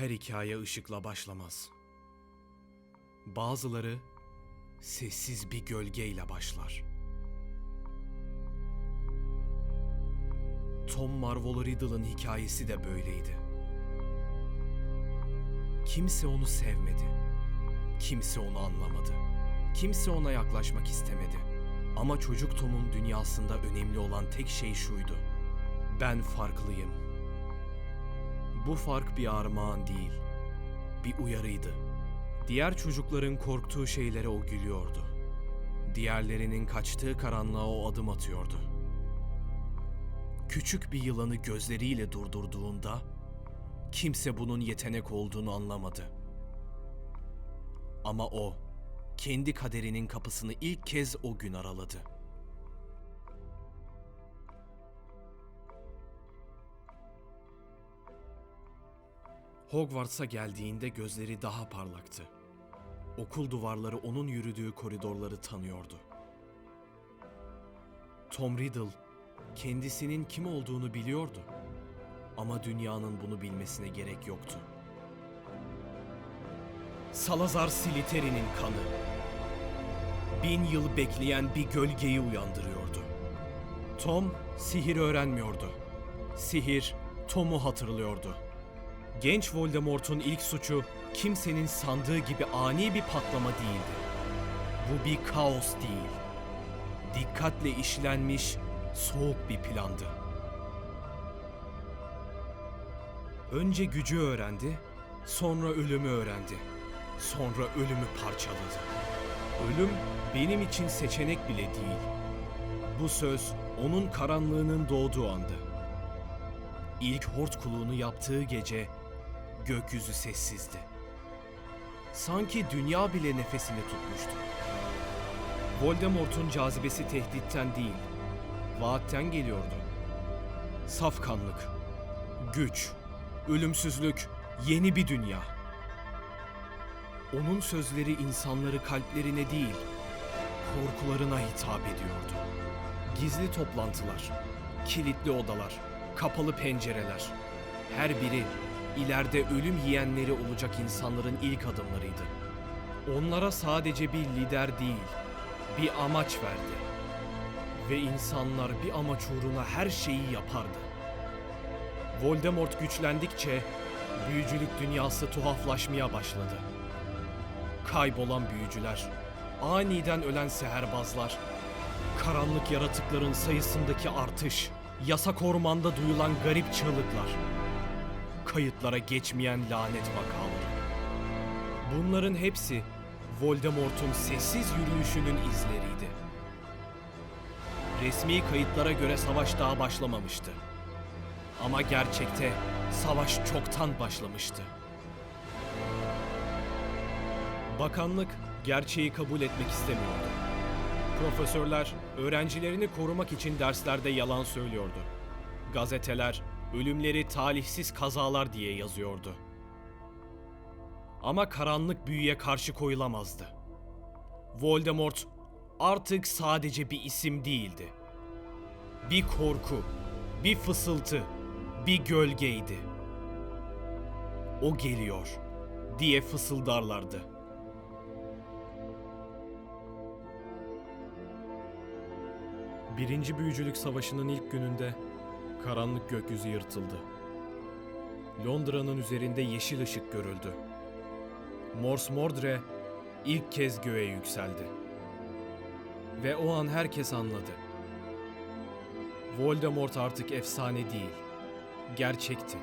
Her hikaye ışıkla başlamaz. Bazıları sessiz bir gölgeyle başlar. Tom Marvolo Riddle'ın hikayesi de böyleydi. Kimse onu sevmedi. Kimse onu anlamadı. Kimse ona yaklaşmak istemedi. Ama çocuk Tom'un dünyasında önemli olan tek şey şuydu. Ben farklıyım. Bu fark bir armağan değil, bir uyarıydı. Diğer çocukların korktuğu şeylere o gülüyordu. Diğerlerinin kaçtığı karanlığa o adım atıyordu. Küçük bir yılanı gözleriyle durdurduğunda kimse bunun yetenek olduğunu anlamadı. Ama o kendi kaderinin kapısını ilk kez o gün araladı. Hogwarts'a geldiğinde gözleri daha parlaktı. Okul duvarları onun yürüdüğü koridorları tanıyordu. Tom Riddle kendisinin kim olduğunu biliyordu. Ama dünyanın bunu bilmesine gerek yoktu. Salazar Slytherin'in kanı. Bin yıl bekleyen bir gölgeyi uyandırıyordu. Tom sihir öğrenmiyordu. Sihir Tom'u hatırlıyordu. Genç Voldemort'un ilk suçu kimsenin sandığı gibi ani bir patlama değildi. Bu bir kaos değil. Dikkatle işlenmiş soğuk bir plandı. Önce gücü öğrendi, sonra ölümü öğrendi. Sonra ölümü parçaladı. Ölüm benim için seçenek bile değil. Bu söz onun karanlığının doğduğu andı. İlk hortkuluğunu yaptığı gece gökyüzü sessizdi. Sanki dünya bile nefesini tutmuştu. Voldemort'un cazibesi tehditten değil, vaatten geliyordu. Safkanlık, güç, ölümsüzlük, yeni bir dünya. Onun sözleri insanları kalplerine değil, korkularına hitap ediyordu. Gizli toplantılar, kilitli odalar, kapalı pencereler. Her biri ileride ölüm yiyenleri olacak insanların ilk adımlarıydı. Onlara sadece bir lider değil, bir amaç verdi. Ve insanlar bir amaç uğruna her şeyi yapardı. Voldemort güçlendikçe büyücülük dünyası tuhaflaşmaya başladı. Kaybolan büyücüler, aniden ölen seherbazlar, karanlık yaratıkların sayısındaki artış, yasak ormanda duyulan garip çığlıklar, kayıtlara geçmeyen lanet vakaları. Bunların hepsi Voldemort'un sessiz yürüyüşünün izleriydi. Resmi kayıtlara göre savaş daha başlamamıştı. Ama gerçekte savaş çoktan başlamıştı. Bakanlık gerçeği kabul etmek istemiyordu. Profesörler öğrencilerini korumak için derslerde yalan söylüyordu. Gazeteler ölümleri talihsiz kazalar diye yazıyordu. Ama karanlık büyüye karşı koyulamazdı. Voldemort artık sadece bir isim değildi. Bir korku, bir fısıltı, bir gölgeydi. O geliyor diye fısıldarlardı. Birinci Büyücülük Savaşı'nın ilk gününde karanlık gökyüzü yırtıldı. Londra'nın üzerinde yeşil ışık görüldü. Mors Mordre ilk kez göğe yükseldi. Ve o an herkes anladı. Voldemort artık efsane değil, gerçekti.